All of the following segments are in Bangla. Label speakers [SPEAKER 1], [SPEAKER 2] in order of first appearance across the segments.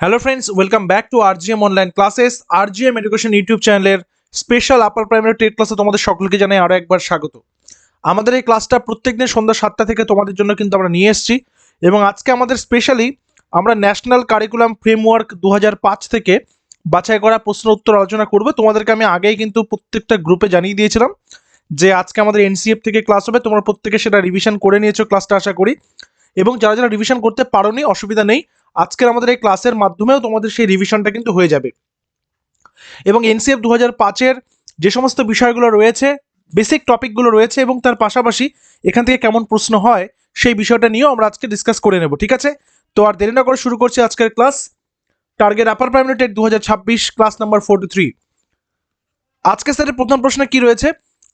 [SPEAKER 1] Hello friends welcome back to R RGM online classes R RGM education YouTube চ্যানেলের স্পেশাল আপার প্রাইমারি টেট ক্লাসে তোমাদের সকলকে জানাই আরও একবার স্বাগত। আমাদের এই ক্লাসটা প্রত্যেক দিন সন্ধ্যা সাতটা থেকে তোমাদের জন্য কিন্তু আমরা নিয়ে এসেছি এবং আজকে আমাদের স্পেশালি আমরা ন্যাশনাল কারিকুলাম ফ্রেমওয়ার্ক দু হাজার পাঁচ থেকে বাছাই করা প্রশ্ন উত্তর আলোচনা করব। তোমাদেরকে আমি আগেই কিন্তু প্রত্যেকটা গ্রুপে জানিয়ে দিয়েছিলাম যে আজকে আমাদের এনসিএফ থেকে ক্লাস হবে, তোমরা প্রত্যেকে সেটা রিভিশন করে নিয়েছো ক্লাসটা আশা করি। এবং যারা যারা রিভিশন করতে পারোনি, অসুবিধা নেই আজকের আমাদের এই ক্লাসের মাধ্যমেও তোমাদের সেই রিভিশনটা কিন্তু হয়ে যাবে। এবং এনসিএফ দু হাজার পাঁচের যে সমস্ত বিষয়গুলো রয়েছে বেসিক টপিকগুলো রয়েছে এবং তার পাশাপাশি এখান থেকে কেমন প্রশ্ন হয়, সেই বিষয়টা নিয়েও আমরা আজকে ডিসকাস করে নেব, ঠিক আছে? তো আর দেরি না করে শুরু করছি আজকের ক্লাস টার্গেট আপার প্রাইমারি হাজার ছাব্বিশ ক্লাস নাম্বার ফোর্টি থ্রি আজকে স্যারের প্রথম প্রশ্ন কি রয়েছে?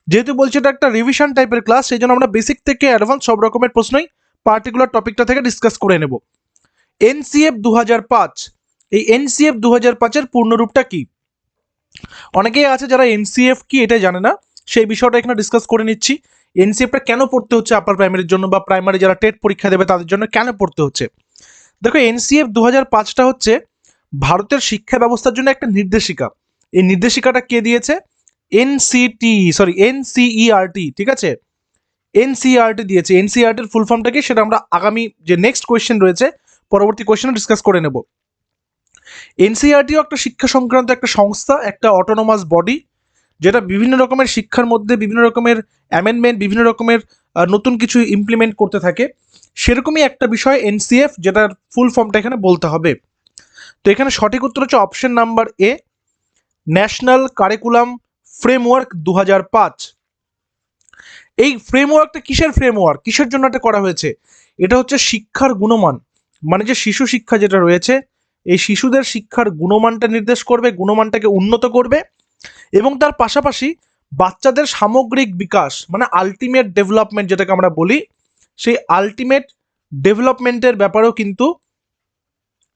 [SPEAKER 1] যেহেতু বলছি এটা একটা রিভিশন টাইপের ক্লাস সেই জন্য আমরা বেসিক থেকে অ্যাডভান্স সব রকমের প্রশ্নই পার্টিকুলার টপিকটা থেকে ডিসকাস করে নেব। এনসিএফ দু হাজার পাঁচ। এই এনসিএফ দু হাজার পাঁচের পূর্ণরূপটা কি? অনেকেই আছে যারা এনসিএফ কি এটা জানে না, সেই বিষয়টা এখানে ডিসকাস করে নিচ্ছি। এনসিএফটা কেন পড়তে হচ্ছে আপার প্রাইমারির জন্য বা প্রাইমারি যারা টেট পরীক্ষা দেবে তাদের জন্য কেন পড়তে হচ্ছে? দেখো, এনসিএফ দু হাজার পাঁচটা হচ্ছে ভারতের শিক্ষা ব্যবস্থার জন্য একটা নির্দেশিকা। এই নির্দেশিকাটা কে দিয়েছে? এনসিটি সরি এনসিইআরটি, ঠিক আছে? এনসিআরটি দিয়েছে। এনসিআরটির ফুল ফর্মটা কি? সেটা আমরা আগামী যে নেক্সট কোয়েশ্চেন রয়েছে পরবর্তী কোয়েশ্চেনে ডিসকাস করে নেব। এনসিআরটিও একটা শিক্ষা সংক্রান্ত একটা সংস্থা, একটা অটোনোমাস বডি যেটা বিভিন্ন রকমের শিক্ষার মধ্যে বিভিন্ন রকমের অ্যামেন্ডমেন্ট বিভিন্ন রকমের নতুন কিছু ইমপ্লিমেন্ট করতে থাকে। সেরকমই একটা বিষয় এনসিএফ যেটার ফুল ফর্মটা এখানে বলতে হবে। তো এখানে সঠিক উত্তর হচ্ছে option number A national curriculum framework দু এই ফ্রেমওয়ার্কটা কিসের ফ্রেমওয়ার্ক কিসের জন্য এটা করা হয়েছে? এটা হচ্ছে শিক্ষার গুণমান। মানে যে শিশু শিক্ষা যেটা রয়েছে, এই শিশুদের শিক্ষার গুণমানটা নির্দেশ করবে, গুণমানটাকে উন্নত করবে এবং তার পাশাপাশি বাচ্চাদের সামগ্রিক বিকাশ মানে আলটিমেট ডেভেলপমেন্ট যেটাকে আমরা বলি, সেই আলটিমেট ডেভেলপমেন্টের ব্যাপারেও কিন্তু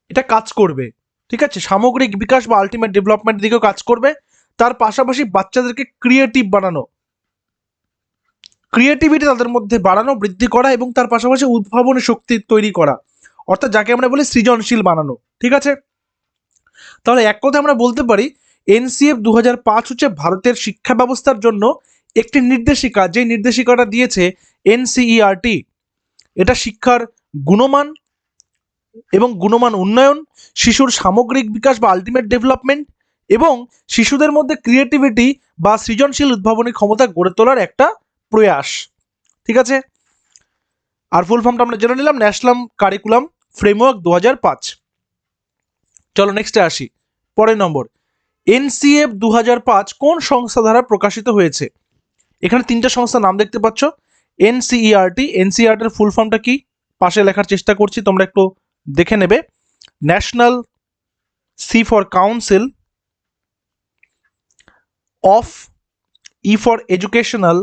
[SPEAKER 1] এটা কাজ করবে। ঠিক আছে? সামগ্রিক বিকাশ বা আলটিমেট ডেভেলপমেন্ট দিকেও কাজ করবে। তার পাশাপাশি বাচ্চাদেরকে ক্রিয়েটিভ বানানো। ক্রিয়েটিভিটি তাদের মধ্যে বাড়ানো, বৃদ্ধি করা এবং তার পাশাপাশি উদ্ভাবনী শক্তি তৈরি করা। অর্থাৎ যাকে আমরা বলি সৃজনশীল বানানো, ঠিক আছে? তাহলে এক কথা আমরা বলতে পারি, এনসিএফ দু পাঁচ হচ্ছে ভারতের শিক্ষা ব্যবস্থার জন্য একটি নির্দেশিকা যে নির্দেশিকাটা দিয়েছে এনসিইআরটি। এটা শিক্ষার গুণমান এবং গুণমান উন্নয়ন, শিশুর সামগ্রিক বিকাশ বা আলটিমেট ডেভেলপমেন্ট এবং শিশুদের মধ্যে ক্রিয়েটিভিটি বা সৃজনশীল উদ্ভাবনী ক্ষমতা গড়ে তোলার একটা প্রয়াস, ঠিক আছে? আর ফুল ফর্মটা আমরা জেনে নিলাম ন্যাশনাল কারিকুলাম ফ্রেমওয়ার্ক দু পাঁচ। চলো নেক্সটে আসি, পরের নম্বর। এনসিএফ দু পাঁচ কোন সংস্থা দ্বারা প্রকাশিত হয়েছে? এখানে তিনটা সংস্থার নাম দেখতে পাচ্ছ এনসিইআরটি এনসিইআরটির ফুল ফর্মটা কি? পাশে লেখার চেষ্টা করছি, তোমরা একটু দেখে নেবে। National C for council of E for educational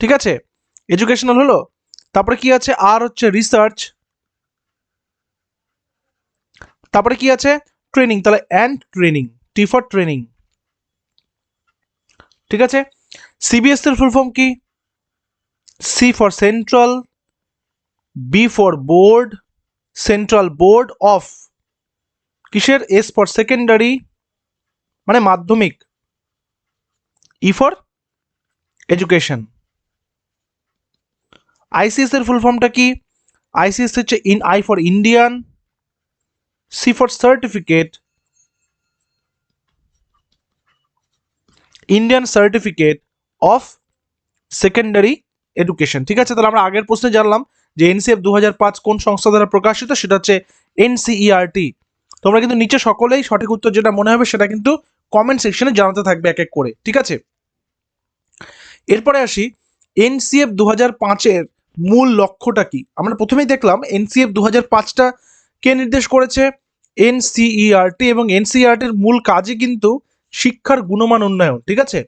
[SPEAKER 1] ঠিক আছে? এডুকেশনাল হলো, তারপরে কি আছে? আর হচ্ছে রিসার্চ তারপরে কি আছে? ট্রেনিং তাহলে and training T for training ঠিক আছে? সিবিএস এর ফুল ফর্ম কি? C for central B for board central board of কিসের? এস ফর সেকেন্ডারি মানে মাধ্যমিক। ই ফর এডুকেশন আইসিএস এর ফুল ফর্মটা কি? আইসিএস হচ্ছে in I for Indian C for certificate Indian certificate of secondary education ঠিক আছে, তাহলে আমরা আগের প্রশ্নে জানলাম যে এনসিএফ দু পাঁচ কোন সংস্থা দ্বারা প্রকাশিত, সেটা হচ্ছে এনসিইআরটি তোমরা কিন্তু নিচে সকলেই সঠিক উত্তর যেটা মনে হবে সেটা কিন্তু কমেন্ট সেকশনে জানাতে থাকবে এক এক করে। ঠিক আছে? এরপরে আসি এনসিএফ দু হাজার পাঁচের মূল লক্ষ্যটা কি? আমরা প্রথমেই দেখলাম এনসিএফ দু হাজার পাঁচটা কে নির্দেশ করেছে? এনসিইআরটি এবং এনসিইআরটির মূল কাজই কিন্তু শিক্ষার গুণমান উন্নয়ন, ঠিক আছে?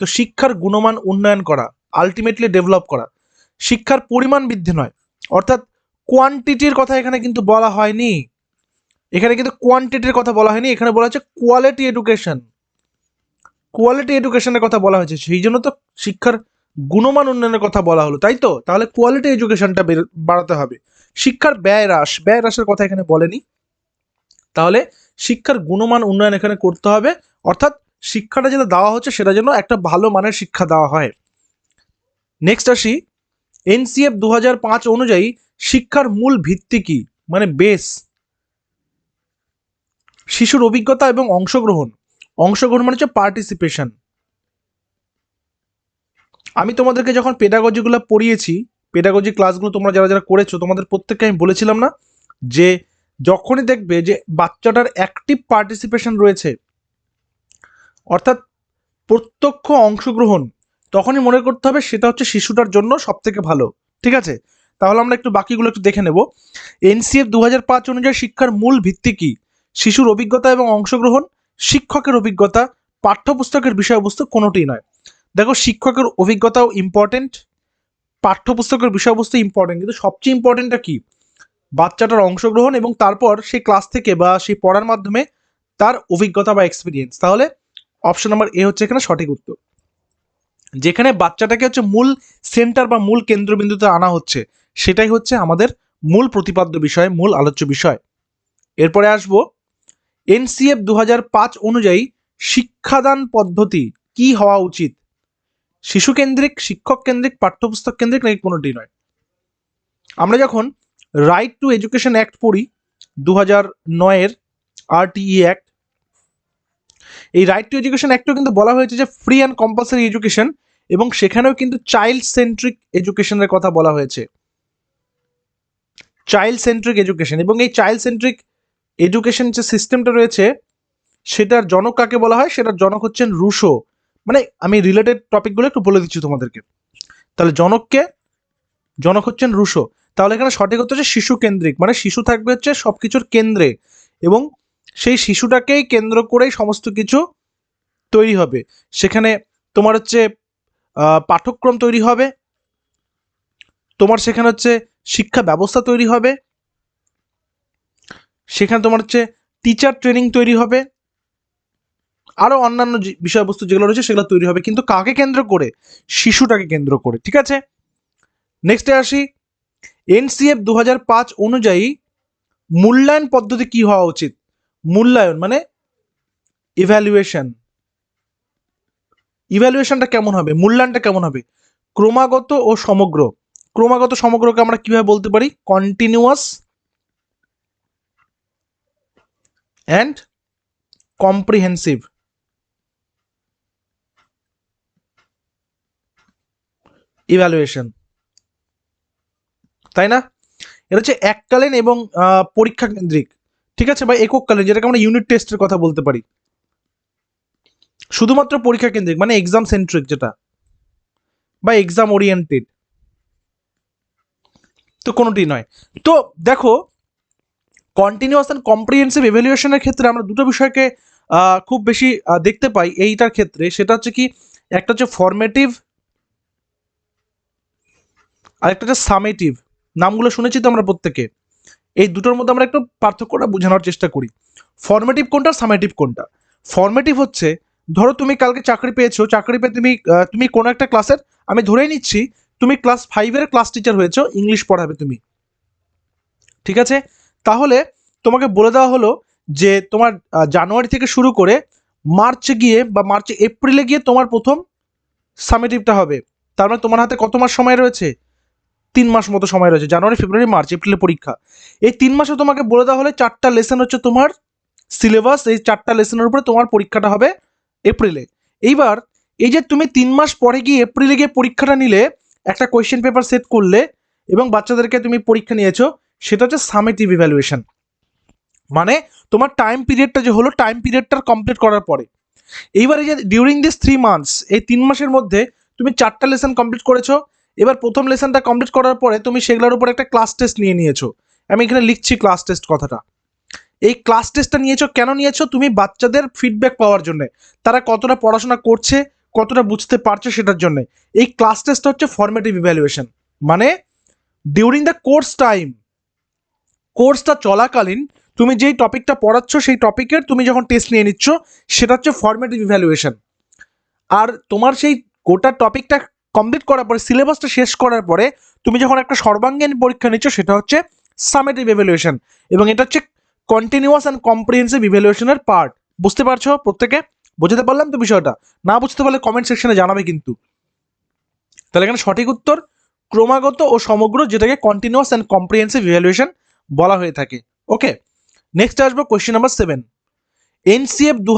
[SPEAKER 1] তো শিক্ষার গুণমান উন্নয়ন করা আলটিমেটলি ডেভেলপ করা। শিক্ষার পরিমাণ বৃদ্ধি নয়, অর্থাৎ কোয়ান্টিটির কথা এখানে কিন্তু বলা হয়নি। এখানে কিন্তু কোয়ান্টিটির কথা বলা হয়নি, এখানে বলা হচ্ছে কোয়ালিটি এডুকেশন কোয়ালিটি এডুকেশনের কথা বলা হয়েছে, সেই জন্য তো শিক্ষার গুণমান উন্নয়নের কথা বলা হলো, তাই তো? তাহলে কোয়ালিটি এডুকেশনটা বাড়াতে হবে। শিক্ষার ব্যয় হ্রাস, ব্যয় হ্রাসের কথা এখানে বলেনি। তাহলে শিক্ষার গুণমান উন্নয়ন এখানে করতে হবে। অর্থাৎ শিক্ষাটা যেটা দেওয়া হচ্ছে, সেটা যেন একটা ভালো মানের শিক্ষা দেওয়া হয়। নেক্সট আসি। এনসিএফ দু অনুযায়ী শিক্ষার মূল ভিত্তি কি? মানে বেস শিশুর অভিজ্ঞতা এবং অংশগ্রহণ। অংশগ্রহণ মানে হচ্ছে পার্টিসিপেশন আমি তোমাদেরকে যখন পেডাগজিগুলো পড়িয়েছি পেডাগজি ক্লাসগুলো তোমরা যারা যারা করেছ, তোমাদের প্রত্যেককে আমি বলেছিলাম না যে যখনই দেখবে যে বাচ্চাটার অ্যাক্টিভ পার্টিসিপেশন রয়েছে, অর্থাৎ প্রত্যক্ষ অংশগ্রহণ, তখনই মনে করতে হবে সেটা হচ্ছে শিশুটার জন্য সব থেকে ভালো। ঠিক আছে? তাহলে আমরা একটু বাকিগুলো একটু দেখে নেব। এনসিএফ দু পাঁচ অনুযায়ী শিক্ষার মূল ভিত্তি কি? শিশুর অভিজ্ঞতা এবং অংশগ্রহণ, শিক্ষকের অভিজ্ঞতা, পাঠ্যপুস্তকের বিষয়বস্তু কোনোটি নয়। দেখো, শিক্ষকের অভিজ্ঞতাও ইম্পর্টেন্ট পাঠ্যপুস্তকের বিষয়বস্তু ইম্পর্টেন্ট কিন্তু সবচেয়ে ইম্পর্টেন্টটা কি? বাচ্চাটার অংশগ্রহণ এবং তারপর সেই ক্লাস থেকে বা সেই পড়ার মাধ্যমে তার অভিজ্ঞতা বা এক্সপিরিয়েন্স তাহলে অপশন নাম্বার এ হচ্ছে এখানে সঠিক উত্তর। যেখানে বাচ্চাটাকে হচ্ছে মূল সেন্টার বা মূল কেন্দ্রবিন্দুতে আনা হচ্ছে, সেটাই হচ্ছে আমাদের মূল প্রতিপাদ্য বিষয়, মূল আলোচ্য বিষয়। এরপরে আসব এনসিএফ দু অনুযায়ী শিক্ষাদান পদ্ধতি কি হওয়া উচিত? শিশু কেন্দ্রিক শিক্ষক কেন্দ্রিক পাঠ্যপুস্তক কেন্দ্রিক নাকি কোনোটি নয়? আমরা যখন রাইট টু এডুকেশন অ্যাক্ট পড়ি দু হাজার নয়ের আরটিই অ্যাক্ট এই রাইট টু এডুকেশন অ্যাক্টেও কিন্তু বলা হয়েছে যে ফ্রি অ্যান্ড কম্পালসারি এডুকেশন এবং সেখানেও কিন্তু চাইল্ড সেন্ট্রিক এডুকেশনের কথা বলা হয়েছে। চাইল্ড সেন্ট্রিক এডুকেশন এবং এই চাইল্ড সেন্ট্রিক এডুকেশন যে সিস্টেমটা রয়েছে, সেটার জনক কাকে বলা হয়? সেটার জনক হচ্ছেন রুশো মানে আমি রিলেটেড টপিকগুলো একটু বলে দিচ্ছি তোমাদেরকে। তাহলে জনককে, জনক হচ্ছেন রুশো। তাহলে এখানে সঠিক হচ্ছে শিশু কেন্দ্রিক। মানে শিশু থাকবে হচ্ছে সব কিছুর কেন্দ্রে এবং সেই শিশুটাকেই কেন্দ্র করেই সমস্ত কিছু তৈরি হবে। সেখানে তোমার হচ্ছে পাঠ্যক্রম তৈরি হবে। তোমার সেখানে হচ্ছে শিক্ষা ব্যবস্থা তৈরি হবে। সেখানে তোমার হচ্ছে টিচার ট্রেনিং তৈরি হবে। আরও অন্যান্য বিষয়বস্তু যেগুলো রয়েছে সেগুলো তৈরি হবে। কিন্তু কাকে কেন্দ্র করে? শিশুটাকে কেন্দ্র করে, ঠিক আছে? নেক্সটে আসি। এনসিএফ দু অনুযায়ী মূল্যায়ন পদ্ধতি কি হওয়া উচিত? মূল্যায়ন মানে ইভ্যালুয়েশন ইভ্যালুয়েশনটা কেমন হবে? মূল্যায়নটা কেমন হবে? ক্রমাগত ও সমগ্র। ক্রমাগত সমগ্রকে আমরা কীভাবে বলতে পারি? কন্টিনিউয়াস অ্যান্ড কম্প্রিহেন্সিভ ইভ্যালুয়েশন তাই না? এটা হচ্ছে এককালীন এবং পরীক্ষা কেন্দ্রিক। ঠিক আছে? বা একককালীন, যেটাকে আমরা ইউনিট টেস্টের কথা বলতে পারি। শুধুমাত্র পরীক্ষা কেন্দ্রিক মানে এক্সাম সেন্ট্রিক যেটা। বা এক্সাম ওরিয়েন্টেড তো কোনোটি নয়। তো দেখো কন্টিনিউয়াস অ্যান্ড কম্প্রিহেন্সিভ এভ্যালুয়েশনের ক্ষেত্রে আমরা দুটো বিষয়কে খুব বেশি দেখতে পাই এইটার ক্ষেত্রে। সেটা হচ্ছে কি, একটা হচ্ছে ফর্মেটিভ আর একটা হচ্ছে সামেটিভ। নামগুলো শুনেছি তো আমরা প্রত্যেকে। এই দুটোর মধ্যে আমরা একটু পার্থক্যটা বোঝানোর চেষ্টা করি। ফর্মেটিভ কোনটা, সামেটিভ কোনটা? ফর্মেটিভ হচ্ছে, ধরো তুমি কালকে চাকরি পেয়েছ, চাকরি পেয়ে তুমি তুমি কোনো একটা ক্লাসের আমি ধরেই নিচ্ছি, তুমি ক্লাস ফাইভের ক্লাস টিচার হয়েছো ইংলিশ পড়াবে তুমি। ঠিক আছে? তাহলে তোমাকে বলে দেওয়া হলো যে তোমার জানুয়ারি থেকে শুরু করে মার্চে গিয়ে বা মার্চে, এপ্রিলে গিয়ে তোমার প্রথম সামেটিভটা হবে। তার মানে তোমার হাতে কত মাস সময় রয়েছে? তিন মাস মতো সময় রয়েছে, জানুয়ারি, ফেব্রুয়ারি, মার্চ এপ্রিলে পরীক্ষা। এই তিন মাসে তোমাকে বলে দেওয়া হলে চারটা লেসন হচ্ছে তোমার সিলেবাস এই চারটা লেসনের উপরে তোমার পরীক্ষাটা হবে এপ্রিলে। এইবার এই যে তুমি তিন মাস পরে গিয়ে এপ্রিলে গিয়ে পরীক্ষাটা নিলে, একটা কোয়েশ্চেন পেপার সেট করলে এবং বাচ্চাদেরকে তুমি পরীক্ষা নিয়েছো, সেটা হচ্ছে সামেটিভ ইভ্যালুয়েশন মানে তোমার টাইম পিরিয়ডটা যে হলো টাইম পিরিয়ডটা কমপ্লিট করার পরে। এইবার এই যে ডিউরিং দিস থ্রি মান্থস এই তিন মাসের মধ্যে তুমি চারটা লেসন কমপ্লিট করেছ এবার প্রথম লেসনটা কমপ্লিট করার পরে তুমি সেগুলোর উপর একটা ক্লাস টেস্ট নিয়ে নিয়েছো। আমি এখানে লিখছি ক্লাস টেস্ট কথাটা। এই ক্লাস টেস্টটা নিয়েছো, কেন নিয়েছো? তুমি বাচ্চাদের ফিডব্যাক পাওয়ার জন্য। তারা কতটা পড়াশোনা করছে, কতটা বুঝতে পারছে সেটার জন্য। এই ক্লাস টেস্টটা হচ্ছে ফর্মেটিভ ইভ্যালুয়েশন মানে ডিউরিং দ্য কোর্স টাইম কোর্সটা চলাকালীন তুমি যেই টপিকটা পড়াচ্ছ, সেই টপিকের তুমি যখন টেস্ট নিয়ে নিচ্ছ, সেটা হচ্ছে ফর্মেটিভ ইভ্যালুয়েশন আর তোমার সেই গোটা টপিকটা কমপ্লিট করার পরে সিলেবাসটা শেষ করার পরে, তুমি যখন একটা সর্বাঙ্গীন পরীক্ষা নিচ্ছ, সেটা হচ্ছে সামেটিভ ইভ্যালুয়েশন এবং এটা হচ্ছে কন্টিনিউয়াস অ্যান্ড কম্প্রিহেন্সিভ ইভ্যালুয়েশনের পার্ট বুঝতে পারছ প্রত্যেকে? বোঝাতে পারলাম তো বিষয়টা? না বুঝতে পারলে কমেন্ট সেকশনে জানাবে কিন্তু। তাহলে এখানে সঠিক উত্তর ক্রমাগত ও সমগ্র যেটাকে কন্টিনিউয়াস অ্যান্ড কম্প্রিহেন্সিভ ইভ্যালুয়েশন বলা হয়ে থাকে। ওকে নেক্সট আসব কোয়েশ্চেন নাম্বার সেভেন এনসিএফ দু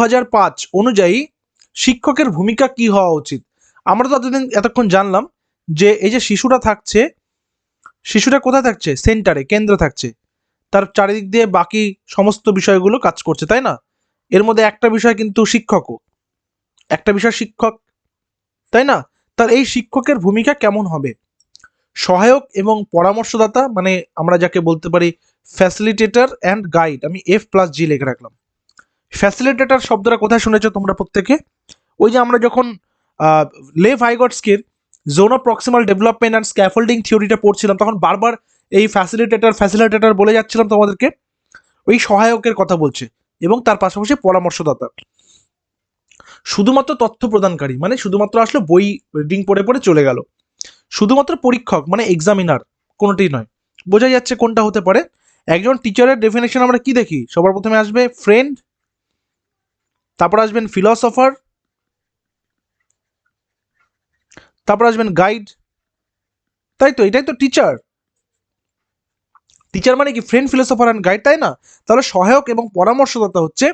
[SPEAKER 1] অনুযায়ী শিক্ষকের ভূমিকা কি হওয়া উচিত? আমরা তো এতদিন এতক্ষণ জানলাম যে এই যে শিশুরা থাকছে, শিশুটা কোথায় থাকছে? সেন্টারে কেন্দ্রে থাকছে। তার চারিদিক দিয়ে বাকি সমস্ত বিষয়গুলো কাজ করছে, তাই না? এর মধ্যে একটা বিষয় কিন্তু শিক্ষকও। একটা বিষয় শিক্ষক, তাই না? তার এই শিক্ষকের ভূমিকা কেমন হবে? সহায়ক এবং পরামর্শদাতা মানে আমরা যাকে বলতে পারি ফ্যাসিলিটেটর অ্যান্ড গাইড আমি এফ প্লাস জি লিখে রাখলাম। ফ্যাসিলিটেটর শব্দটা কোথায় শুনেছো তোমরা প্রত্যেকে? ওই যে আমরা যখন Lev ভাইগটসকির zone of proximal development and scaffolding থিওরিটা পড়ছিলাম, তখন বারবার এই ফ্যাসিলিটেটার ফ্যাসিলিটেটর বলে যাচ্ছিলাম তোমাদেরকে, ওই সহায়কের কথা বলছে এবং তার পাশাপাশি পরামর্শদাতা। শুধুমাত্র তথ্য প্রদানকারী মানে শুধুমাত্র আসলে বই রিডিং পড়ে পড়ে চলে গেল। শুধুমাত্র পরীক্ষক মানে এক্সামিনার কোনোটি নয়। বোঝা যাচ্ছে কোনটা হতে পারে। একজন টিচারের ডেফিনেশন আমরা কি দেখি? সবার প্রথমে আসবে ফ্রেন্ড তারপর আসবেন ফিলসফার তারপর আসবেন গাইড তাই তো, এটাই তো টিচার টিচার মানে কি? ফ্রেন্ড ফিলোসফার অ্যান্ড গাইড তাই না? তাহলে সহায়ক এবং পরামর্শদাতা হচ্ছে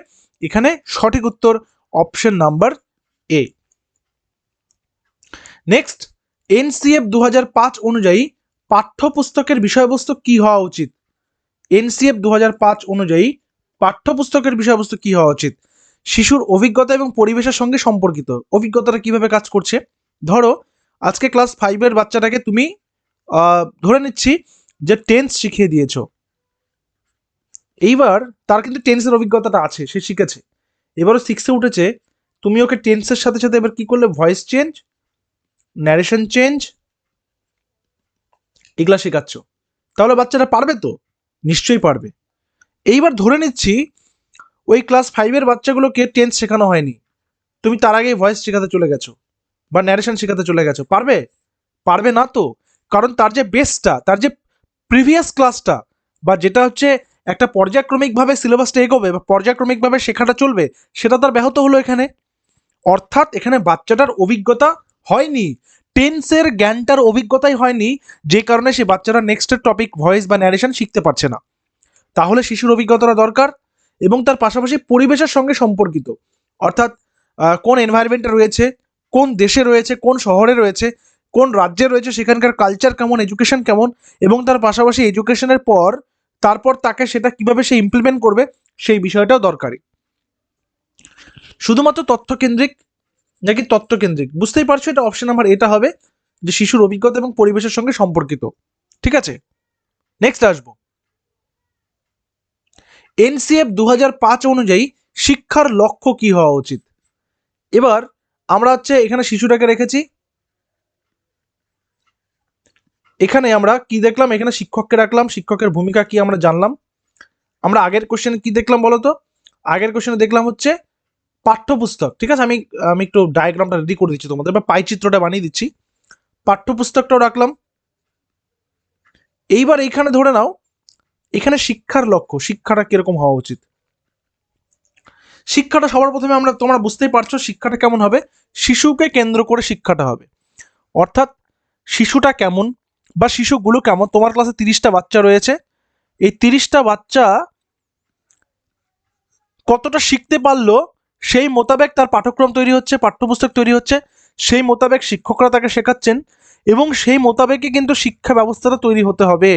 [SPEAKER 1] এখানে সঠিক উত্তর option number A next NCF দু অনুযায়ী পাঠ্যপুস্তকের বিষয়বস্তু কি হওয়া উচিত? এনসিএফ দু অনুযায়ী পাঠ্যপুস্তকের বিষয়বস্তু কি হওয়া উচিত? শিশুর অভিজ্ঞতা এবং পরিবেশের সঙ্গে সম্পর্কিত। অভিজ্ঞতাটা কীভাবে কাজ করছে? ধরো আজকে ক্লাস ফাইভের বাচ্চাটাকে তুমি ধরে নিচ্ছি যে টেন্স শিখিয়ে দিয়েছ। এইবার তার কিন্তু টেন্সের অভিজ্ঞতাটা আছে, সে শিখেছে। এবারও সিক্সে উঠেছে, তুমি ওকে টেন্সের সাথে সাথে এবার কি করলে? ভয়েস চেঞ্জ ন্যারেশন চেঞ্জ এগুলা শেখাচ্ছ। তাহলে বাচ্চাটা পারবে তো? নিশ্চয়ই পারবে। এইবার ধরে নিচ্ছি, ওই ক্লাস ফাইভের বাচ্চাগুলোকে টেন্স শেখানো হয়নি। তুমি তার আগেই ভয়েস শেখাতে চলে গেছো। বা ন্যারেশন শেখাতে চলে গেছো। পারবে? পারবে না তো? কারণ তার যে বেসটা তার যে প্রিভিয়াস ক্লাসটা বা যেটা হচ্ছে একটা পর্যায়ক্রমিকভাবে সিলেবাসটা এগোবে, বা পর্যায়ক্রমিকভাবে শেখাটা চলবে, সেটা তার ব্যাহত হলো এখানে। অর্থাৎ এখানে বাচ্চাটার অভিজ্ঞতা হয়নি। টেন্সের জ্ঞানটার অভিজ্ঞতাই হয়নি, যে কারণে সে বাচ্চারা নেক্সটের টপিক ভয়েস বা ন্যারেশন শিখতে পারছে না। তাহলে শিশুর অভিজ্ঞতাটা দরকার এবং তার পাশাপাশি পরিবেশের সঙ্গে সম্পর্কিত। অর্থাৎ কোন এনভায়রনমেন্টে রয়েছে কোন দেশে রয়েছে, কোন শহরে রয়েছে, কোন রাজ্যে রয়েছে, সেখানকার কালচার কেমন এডুকেশন কেমন, এবং তার পাশাপাশি এডুকেশনের পর, তারপর তাকে সেটা কীভাবে সে ইমপ্লিমেন্ট করবে, সেই বিষয়টাও দরকারি। শুধুমাত্র তথ্যকেন্দ্রিক নাকি তত্ত্বকেন্দ্রিক? বুঝতেই পারছ এটা অপশন নাম্বার এটা হবে, যে শিশুর অভিজ্ঞতা এবং পরিবেশের সঙ্গে সম্পর্কিত। ঠিক আছে? নেক্সট আসব। এনসিএফ দু অনুযায়ী শিক্ষার লক্ষ্য কি হওয়া উচিত? এবার আমরা হচ্ছে এখানে শিশুটাকে রেখেছি। এখানে আমরা কি দেখলাম? এখানে শিক্ষককে রাখলাম। শিক্ষকের ভূমিকা কি আমরা জানলাম? আমরা আগের কোশ্চেনে কি দেখলাম বলো তো আগের কোশ্চেনে দেখলাম হচ্ছে পাঠ্যপুস্তক। ঠিক আছে? আমি আমি একটু ডায়াগ্রামটা রেডি করে দিচ্ছি তোমাদের, বা পাইচিত্রটা বানিয়ে দিচ্ছি। পাঠ্যপুস্তকটাও রাখলাম। এইবার এইখানে ধরে নাও, এখানে শিক্ষার লক্ষ্য, শিক্ষাটা কীরকম হওয়া উচিত? শিক্ষাটা সবার প্রথমে আমরা, তোমরা বুঝতেই পারছ শিক্ষাটা কেমন হবে। শিশুকে কেন্দ্র করে শিক্ষাটা হবে। অর্থাৎ শিশুটা কেমন বা শিশুগুলো কেমন, তোমার ক্লাসে তিরিশটা বাচ্চা রয়েছে। এই তিরিশটা বাচ্চা কতটা শিখতে পারল, সেই মোতাবেক তার পাঠ্যক্রম তৈরি হচ্ছে, পাঠ্যপুস্তক তৈরি হচ্ছে, সেই মোতাবেক শিক্ষকরা তাকে শেখাচ্ছেন এবং সেই মোতাবেকই কিন্তু শিক্ষা ব্যবস্থাটা তৈরি হতে হবে।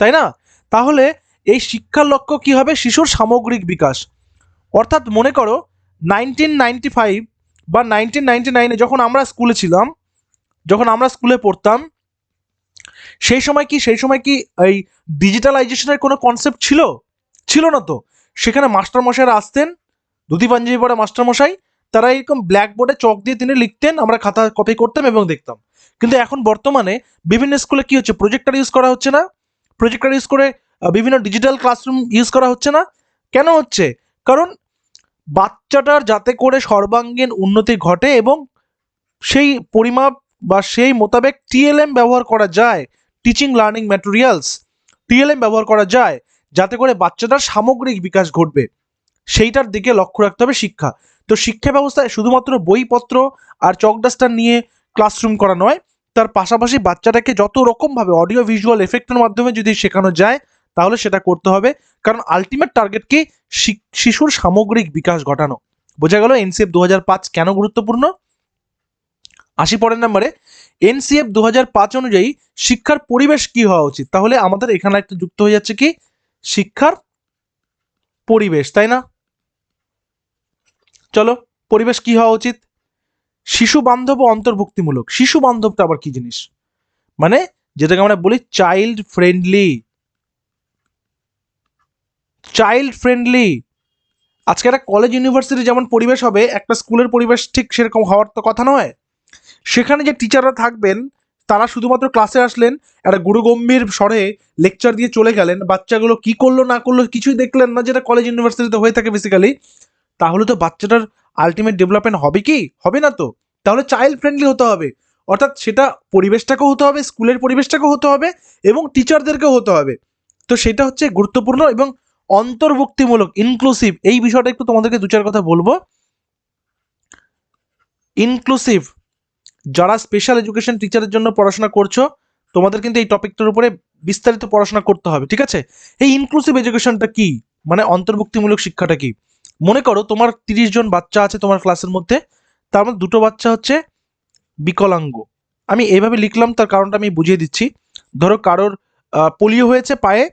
[SPEAKER 1] তাই না? তাহলে এই শিক্ষার লক্ষ্য কি হবে? শিশুর সামগ্রিক বিকাশ। অর্থাৎ মনে করো নাইনটিন নাইনটি ফাইভ বা নাইনটিন নাইনটি নাইনে যখন আমরা স্কুলে ছিলাম, যখন আমরা স্কুলে পড়তাম, সেই সময় কি, সেই সময় কি এই ডিজিটালাইজেশনের কোনো কনসেপ্ট ছিল? ছিল না তো। সেখানে মাস্টারমশাইরা আসতেন ধুতি পাঞ্জাবি পরা মাস্টারমশাই, তারা এরকম ব্ল্যাকবোর্ডে চক দিয়ে তিনি লিখতেন, আমরা খাতা কপি করতাম এবং দেখতাম। কিন্তু এখন বর্তমানে বিভিন্ন স্কুলে কি হচ্ছে? প্রজেক্টার ইউজ করা হচ্ছে না। প্রজেক্টার ইউজ করে বিভিন্ন ডিজিটাল ক্লাসরুম ইউজ করা হচ্ছে না। কেন হচ্ছে? কারণ বাচ্চাটার যাতে করে সর্বাঙ্গীন উন্নতি ঘটে এবং সেই পরিমাপ বা সেই মোতাবেক টিএলএম ব্যবহার করা যায় টিচিং লার্নিং ম্যাটেরিয়ালস টিএলএম ব্যবহার করা যায়, যাতে করে বাচ্চাটার সামগ্রিক বিকাশ ঘটবে। সেইটার দিকে লক্ষ্য রাখতে হবে শিক্ষা। তো শিক্ষা ব্যবস্থায় শুধুমাত্র বইপত্র আর চক ডাস্টার নিয়ে ক্লাসরুম করা নয়, তার পাশাপাশি বাচ্চাটাকে যত রকমভাবে অডিও ভিজুয়াল এফেক্টের মাধ্যমে যদি শেখানো যায় তাহলে সেটা করতে হবে। কারণ আলটিমেট টার্গেট কি? শিশুর সামগ্রিক বিকাশ ঘটানো। বোঝা গেল এনসিএফ দু কেন গুরুত্বপূর্ণ? আসি পরের নম্বরে এনসিএফ দু অনুযায়ী শিক্ষার পরিবেশ কি হওয়া উচিত? তাহলে আমাদের এখানে একটা যুক্ত হয়ে যাচ্ছে কি? শিক্ষার পরিবেশ, তাই না? চলো, পরিবেশ কি হওয়া উচিত? শিশু বান্ধব ও অন্তর্ভুক্তিমূলক। শিশু বান্ধবটা আবার কি জিনিস? মানে যেটাকে আমরা বলি চাইল্ড ফ্রেন্ডলি চাইল্ড ফ্রেন্ডলি আজকে একটা কলেজ ইউনিভার্সিটি যেমন পরিবেশ হবে, একটা স্কুলের পরিবেশ ঠিক সেরকম হওয়ার তো কথা নয়। সেখানে যে টিচাররা থাকবেন, তারা শুধুমাত্র ক্লাসে আসলেন, একটা গুরুগম্ভীর স্বরে লেকচার দিয়ে চলে গেলেন, বাচ্চাগুলো কি করল, না করল, কিছুই দেখলেন না, যেটা কলেজ ইউনিভার্সিটিতে হয়ে থাকে বেসিক্যালি তাহলে তো বাচ্চাটার আলটিমেট ডেভেলপমেন্ট হবে কি? হবে না তো? তাহলে চাইল্ড ফ্রেন্ডলি হতে হবে। অর্থাৎ সেটা পরিবেশটাকেও হতে হবে স্কুলের পরিবেশটাকেও হতে হবে, এবং টিচারদেরকেও হতে হবে। তো সেটা হচ্ছে গুরুত্বপূর্ণ এবং অন্তর্ভুক্তিমূলক ইনক্লুসিভ এই বিষয়টা একটু তোমাদেরকে দু চার কথা বলব। ইনক্লুসিভ যারা স্পেশাল এডুকেশন টিচারের জন্য পড়াশোনা করছ, তোমাদের কিন্তু এই টপিকটার উপরে বিস্তারিত পড়াশোনা করতে হবে, ঠিক আছে? এই ইনক্লুসিভ এডুকেশনটা কি? মানে অন্তর্ভুক্তিমূলক শিক্ষাটা কি? মনে করো তোমার তিরিশ জন বাচ্চা আছে তোমার ক্লাসের মধ্যে, তার মধ্যে দুটো বাচ্চা হচ্ছে বিকলাঙ্গ। আমি এইভাবে লিখলাম, তার কারণটা আমি বুঝিয়ে দিচ্ছি। ধরো কারোর পোলিও হয়েছে পায়ে,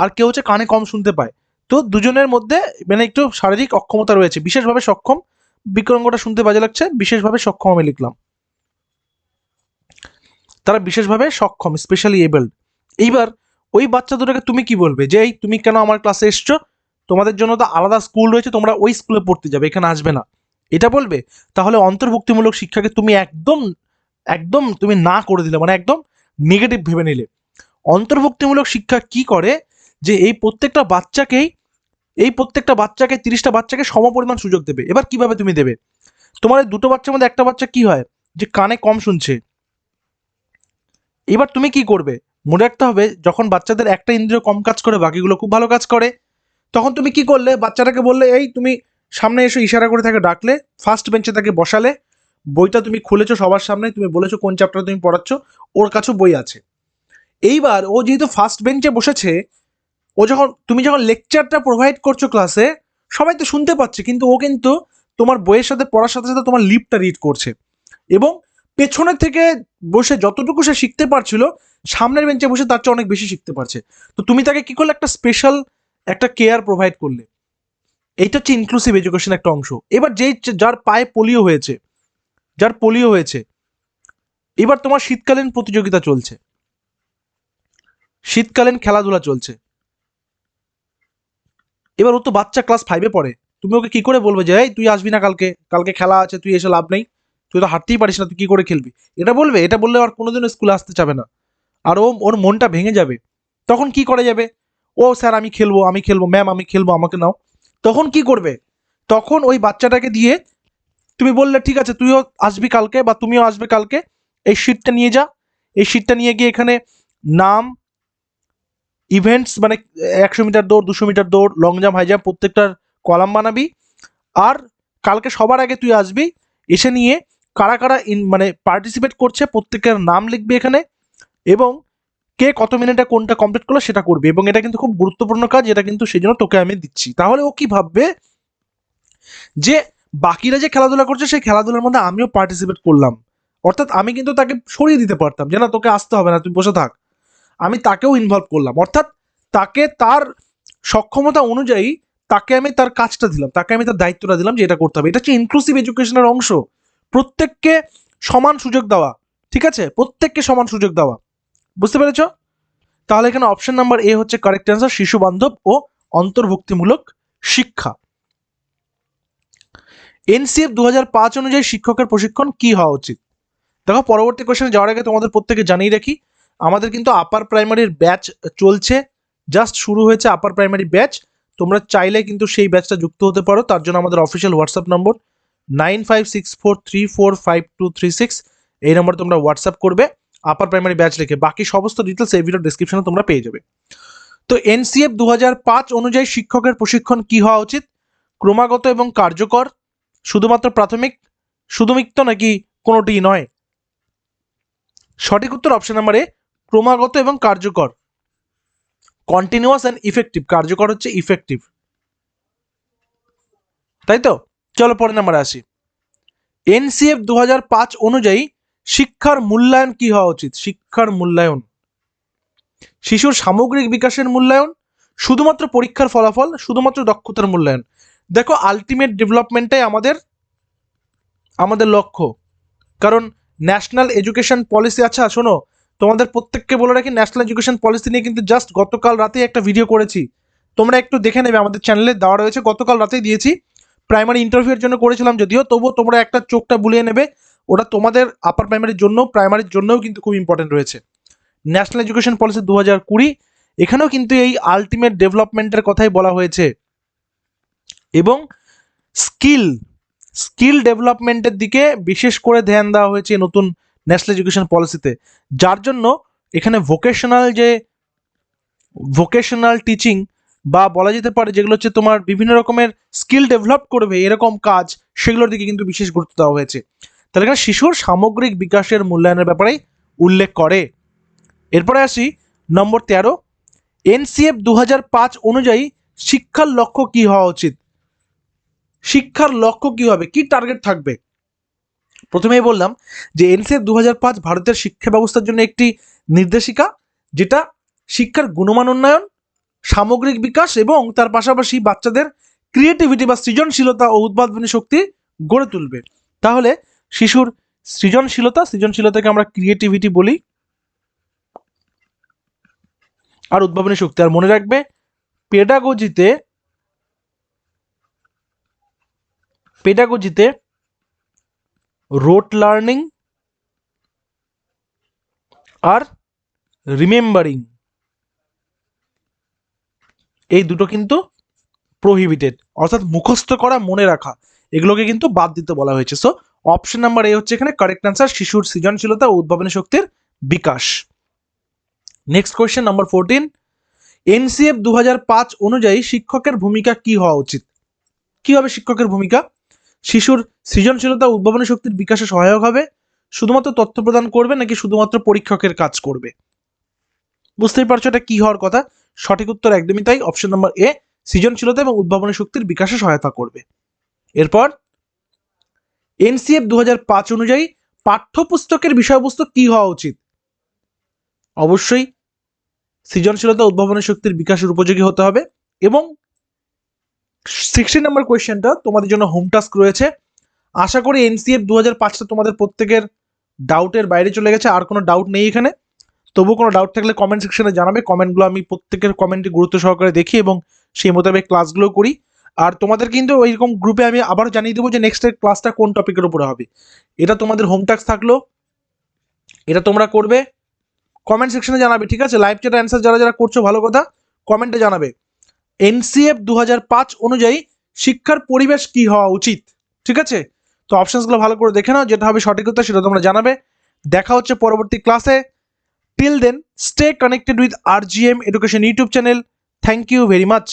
[SPEAKER 1] আর কেউ হচ্ছে কানে কম শুনতে পায়। তো দুজনের মধ্যে মানে একটু শারীরিক অক্ষমতা রয়েছে, বিশেষভাবে সক্ষম, বিকলাঙ্গটা শুনতে বাজে লাগছে, বিশেষভাবে সক্ষম আমি লিখলাম। তারা বিশেষভাবে সক্ষম স্পেশালি এবল্ড এইবার ওই বাচ্চা দুটোকে তুমি কি বলবে? যে, এই তুমি কেন আমার ক্লাসে এসছো? তোমাদের জন্য তো আলাদা স্কুল রয়েছে, তোমরা ওই স্কুলে পড়তে যাবে, এখানে আসবে না। এটা বলবে? তাহলে অন্তর্ভুক্তিমূলক শিক্ষাকে তুমি একদম একদম তুমি না করে দিলে মানে একদম নেগেটিভ ভেবে নিলে। অন্তর্ভুক্তিমূলক শিক্ষা কি করে? যে, এই প্রত্যেকটা বাচ্চাকেই এই প্রত্যেকটা বাচ্চাকে, তিরিশটা বাচ্চাকে সমপরিমাণ সুযোগ দেবে। এবার কীভাবে তুমি দেবে? তোমার দুটো বাচ্চার মধ্যে একটা বাচ্চা কি হয়? যে কানে কম শুনছে। এবার তুমি কি করবে? মনে রাখতে হবে, যখন বাচ্চাদের একটা ইন্দ্রিয় কম কাজ করে, বাকিগুলো খুব ভালো কাজ করে, তখন তুমি কি করলে? বাচ্চাটাকে বললে, এই তুমি সামনে এসে, ইশারা করে তাকে ডাকলে ফার্স্ট বেঞ্চে তাকে বসালে, বইটা তুমি খুলেছো সবার সামনে, তুমি বলেছ কোন চ্যাপ্টার তুমি পড়াচ্ছ, ওর কাছেও বই আছে। এইবার ও যেহেতু ফার্স্ট বেঞ্চে বসেছে ও যখন, তুমি যখন লেকচারটা প্রোভাইড করছ ক্লাসে সবাই তো শুনতে পাচ্ছে, কিন্তু ও কিন্তু তোমার বইয়ের সাথে, পড়ার সাথে সাথে তোমার লিপটা রিড করছে। এবং পেছনের থেকে বসে যতটুকু সে শিখতে পারছিল, সামনের বেঞ্চে বসে তার চেয়ে অনেক বেশি শিখতে পারছে। তো তুমি তাকে কি করলে? একটা স্পেশাল একটা কেয়ার প্রোভাইড করলে। এইটা হচ্ছে ইনক্লুসিভ এডুকেশন একটা অংশ। এবার যেই যার পায়ে পোলিও হয়েছে, যার পোলিও হয়েছে, এবার তোমার শীতকালীন প্রতিযোগিতা চলছে। শীতকালীন খেলাধুলা চলছে। এবার ও তো বাচ্চা ক্লাস ফাইভে পড়ে। তুমি ওকে কি করে বলবে যে, এই, তুই আসবি না কালকে? কালকে খেলা আছে, তুই এসে লাভ নেই। তুই তো হাঁটতেই পারিস না, তুই কি করে খেলবি? এটা বলবে, এটা বললে আর কোনোদিনও স্কুলে আসতে চাবে না। আর ও, ওর মনটা ভেঙে যাবে। তখন কি করে যাবে? ও, স্যার, আমি খেলব আমি খেলব ম্যাম আমি খেলব, আমাকে নাও। তখন কি করবে? তখন ওই বাচ্চাটাকে দিয়ে, তুমি বললে ঠিক আছে, তুইও আসবি কালকে বা তুমিও আসবে কালকে। এই শিটটা নিয়ে যা। এই শিটটা নিয়ে গিয়ে এখানে নাম ইভেন্টস মানে একশো মিটার দৌড়, দুশো মিটার দৌড় লং জাম্প হাই জাম্প প্রত্যেকটার কলাম বানাবি। আর কালকে সবার আগে তুই আসবি, এসে নিয়ে কারা কারা ইন মানে পার্টিসিপেট করছে, প্রত্যেকের নাম লিখবি এখানে এবং কে কত মিনিটে কোনটা কমপ্লিট করল সেটা করবে এবং এটা কিন্তু খুব গুরুত্বপূর্ণ কাজ, এটা কিন্তু সেই জন্য তোকে আমি দিচ্ছি। তাহলে ও কি ভাববে? যে বাকিরা যে খেলাধুলা করছে, সেই খেলাধুলার মধ্যে আমিও পার্টিসিপেট করলাম। অর্থাৎ আমি কিন্তু তাকে সরিয়ে দিতে পারতাম যে না, তোকে আসতে হবে না, তুই বসে থাক। আমি তাকেও ইনভলভ করলাম। অর্থাৎ তাকে তার সক্ষমতা অনুযায়ী তাকে আমি তার কাজটা দিলাম, তাকে আমি তার দায়িত্বটা দিলাম যে এটা করতে হবে। এটা হচ্ছে ইনক্লুসিভ এডুকেশনের অংশ। প্রত্যেককে সমান সুযোগ দেওয়া, ঠিক আছে? প্রত্যেককে সমান সুযোগ দেওয়া। বুঝতে পেরেছ? তাহলে এখানে অপশন নাম্বার এ হচ্ছে কারেক্ট অ্যান্সার শিশু বান্ধব ও অন্তর্ভুক্তিমূলক শিক্ষা। এনসিএফ দু অনুযায়ী শিক্ষকের প্রশিক্ষণ কি হওয়া উচিত? দেখো, পরবর্তী কোশ্চেনে যাওয়ার আগে তোমাদের প্রত্যেকে জানিয়ে রাখি আমাদের কিন্তু আপার প্রাইমারির ব্যাচ চলছে। জাস্ট শুরু হয়েছে আপার প্রাইমারি ব্যাচ তোমরা চাইলে কিন্তু সেই ব্যাচটা যুক্ত হতে পারো। তার জন্য আমাদের official WhatsApp number nine five six four three four five two three six এই নম্বরে তোমরা হোয়াটসঅ্যাপ করবে আপার প্রাইমারি ব্যাচ লিখে বাকি সমস্ত ডিটেলস এই ভিডিও ডিসক্রিপশনে তোমরা পেয়ে যাবে। তো এনসিএফ দু অনুযায়ী শিক্ষকের প্রশিক্ষণ কি হওয়া উচিত? ক্রমাগত এবং কার্যকর, শুধুমাত্র প্রাথমিক, শুধুমিক্ত নাকি কোনোটি নয়? সঠিক উত্তর অপশন নাম্বার এ ক্রমাগত এবং কার্যকর। কন্টিনিউয়াস অ্যান্ড ইফেক্টিভ কার্যকর হচ্ছে ইফেক্টিভ তাই তো? চলো পরের নাম্বারে আসি। এনসিএফ দু অনুযায়ী শিক্ষার মূল্যায়ন কি হওয়া উচিত? শিক্ষার মূল্যায়ন। শিশুর সামগ্রিক বিকাশের মূল্যায়ন, শুধুমাত্র পরীক্ষার ফলাফল, শুধুমাত্র দক্ষতার মূল্যায়ন। দেখো আলটিমেট ডেভেলপমেন্টটাই আমাদের আমাদের লক্ষ্য। কারণ ন্যাশনাল এডুকেশন পলিসি আচ্ছা শোনো তোমাদের প্রত্যেককে বলে রাখি ন্যাশনাল এডুকেশন পলিসি নিয়ে কিন্তু জাস্ট গতকাল রাতেই একটা ভিডিও করেছি। তোমরা একটু দেখে নেবে, আমাদের চ্যানেলে দেওয়া রয়েছে। গতকাল রাতেই দিয়েছি। প্রাইমারি ইন্টারভিউর জন্য করেছিলাম যদিও, তবুও তোমরা একটা চোখটা বুলিয়ে নেবে, ওটা তোমাদের আপার প্রাইমারির জন্য প্রাইমারির জন্যও কিন্তু খুব ইম্পর্টেন্ট রয়েছে। ন্যাশনাল এডুকেশন পলিসি দু হাজার কুড়ি, এখানেও কিন্তু এই আলটিমেট ডেভেলপমেন্টের কথাই বলা হয়েছে। এবং স্কিল স্কিল ডেভেলপমেন্টের দিকে বিশেষ করে ধ্যান দেওয়া হয়েছে নতুন ন্যাশনাল এডুকেশন পলিসিতে, যার জন্য এখানে ভোকেশনাল যে ভোকেশনাল টিচিং বা বলা যেতে পারে যেগুলো হচ্ছে তোমার বিভিন্ন রকমের স্কিল ডেভেলপ করবে এরকম কাজ, সেগুলোর দিকে কিন্তু বিশেষ গুরুত্ব দেওয়া হয়েছে। তাহলে এখানে শিশুর সামগ্রিক বিকাশের মূল্যায়নের ব্যাপারে উল্লেখ করে। এরপরে আসি, নম্বর তেরো, এনসিএফ দু পাঁচ অনুযায়ী শিক্ষার লক্ষ্য কি হওয়া উচিত? শিক্ষার লক্ষ্য কি হবে? কি টার্গেট থাকবে? প্রথমেই বললাম যে এনসিএফ দু ভারতের শিক্ষা ব্যবস্থার জন্য একটি নির্দেশিকা, যেটা শিক্ষার গুণমান উন্নয়ন, সামগ্রিক বিকাশ এবং তার পাশাপাশি বাচ্চাদের ক্রিয়েটিভিটি বা সৃজনশীলতা ও উদ্ভাবনী শক্তি গড়ে তুলবে। তাহলে শিশুর সৃজনশীলতা, সৃজনশীলতাকে আমরা ক্রিয়েটিভিটি বলি, আর উদ্ভাবনী শক্তি। আর মনে রাখবে পেডাগোজিতে পেডাগোজিতে রোট লার্নিং আর রিমেম্বারিং এই দুটো কিন্তু প্রহিবিটেড অর্থাৎ মুখস্থ করা, মনে রাখা, এগুলোকে কিন্তু বাদ দিতে বলা হয়েছে। সো অপশন নাম্বার এ হচ্ছে এখানে কারেক্ট অ্যান্সার শিশুর সৃজনশীলতা ও উদ্ভাবনী শক্তির বিকাশ। Next question number fourteen NCF দু অনুযায়ী শিক্ষকের ভূমিকা কি হওয়া উচিত? কি হবে শিক্ষকের ভূমিকা? শিশুর সৃজনশীলতা উদ্ভাবনী শক্তির বিকাশে সহায়ক হবে। শুধুমাত্র তথ্য প্রদান করবে নাকি শুধুমাত্র পরীক্ষকের কাজ করবে? বুঝতেই পারছ এটা কি হওয়ার কথা? সঠিক উত্তর একদমই তাই। অপশন নম্বর এ, সৃজনশীলতা এবং উদ্ভাবনী শক্তির বিকাশে সহায়তা করবে। এরপর, এনসিএফ দু পাঁচ অনুযায়ী পাঠ্যপুস্তকের বিষয়বস্তু কি হওয়া উচিত? অবশ্যই সৃজনশীলতা উদ্ভাবনী শক্তির বিকাশের উপযোগী হতে হবে এবং সিক্সটি নাম্বার কোয়েশ্চেনটা তোমাদের জন্য হোম টাস্ক রয়েছে। আশা করি এনসিএফ দু হাজার পাঁচটা তোমাদের প্রত্যেকের ডাউটের বাইরে চলে গেছে, আর কোনো ডাউট নেই এখানে। তবু কোনো ডাউট থাকলে কমেন্ট সেকশনে জানাবে। কমেন্টগুলো আমি প্রত্যেকের কমেন্টে গুরুত্ব সহকারে দেখি এবং সেই মোতাবেক ক্লাসগুলো করি। আর তোমাদের কিন্তু ওইরকম গ্রুপে আমি আবারও জানিয়ে দেবো যে নেক্সটের ক্লাসটা কোন টপিকের উপরে হবে। এটা তোমাদের হোম টাস্ক থাকল। এটা তোমরা করবে। কমেন্ট সেকশনে জানাবে, ঠিক আছে? লাইভ চ্যাট অ্যান্সার যারা যারা করছ, ভালো কথা। কমেন্টে জানাবে। এনসিএফ দু অনুযায়ী শিক্ষার পরিবেশ কি হওয়া উচিত? ঠিক আছে? তো অপশানসগুলো ভালো করে দেখে নাও, যেটা হবে সঠিক উত্তর সেটা তোমরা জানাবে। দেখা হচ্ছে পরবর্তী ক্লাসে till then stay connected with R G M education YouTube channel thank you very much